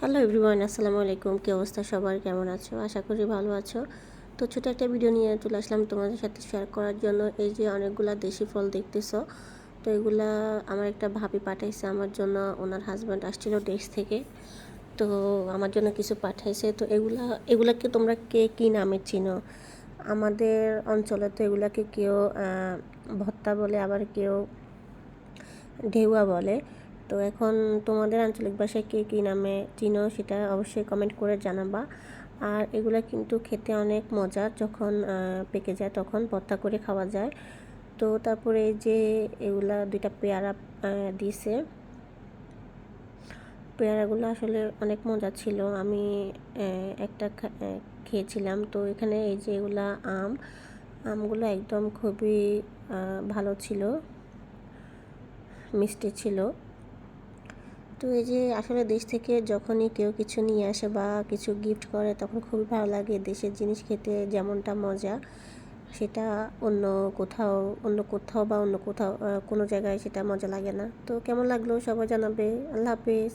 Hello everyone, আসসালামু আলাইকুম। কী অবস্থা সবার? কেমন আছো? আশা করি ভালো আছো। তো ছোটো একটা ভিডিও নিয়ে চলে আসলাম তোমাদের সাথে শেয়ার করার জন্য। এই যে অনেকগুলা দেশি ফল দেখতেছো, তো এগুলা আমার একটা ভাবি পাঠাইছে আমার জন্য। ওনার হাজব্যান্ড আসছিল দেশ থেকে, তো আমার জন্য কিছু পাঠাইছে। তো এগুলা, এগুলাকে তোমরা কে, কী নামে চিনো? আমাদের অঞ্চলে তো এগুলাকে কেউ ভত্তা বলে, আবার কেউ, ঢেউয়া বলে। তো এখন তোমাদের আঞ্চলিক ভাষায় কে কী নামে চিনো সেটা অবশ্যই কমেন্ট করে জানাবা। আর এগুলো কিন্তু খেতে অনেক মজার যখন পেকে যায় তখন ভর্তা করে খাওয়া যায়। তো তারপরে যে এগুলা দুইটা পেয়ারা দিছে। পেয়ারাগুলো আসলে অনেক মজা ছিল। আমি একটা খেয়েছিলাম। তো এখানে এই যে এগুলা আম, আমগুলো একদম খুবই ভালো ছিল, মিষ্টি ছিল। তো এই যে আসলে দেশ থেকে যখনই কেউ কিছু নিয়ে আসে বা কিছু গিফট করে, তখন খুবই ভালো লাগে দেশের জিনিস খেতে যেমনটা মজা। সেটা অন্য কোথাও অন্য কোথাও বা অন্য কোথাও কোনো জায়গায় সেটা মজা লাগে না। তো কেমন লাগল সবাই জানাবে। আল্লাহ হাফেজ।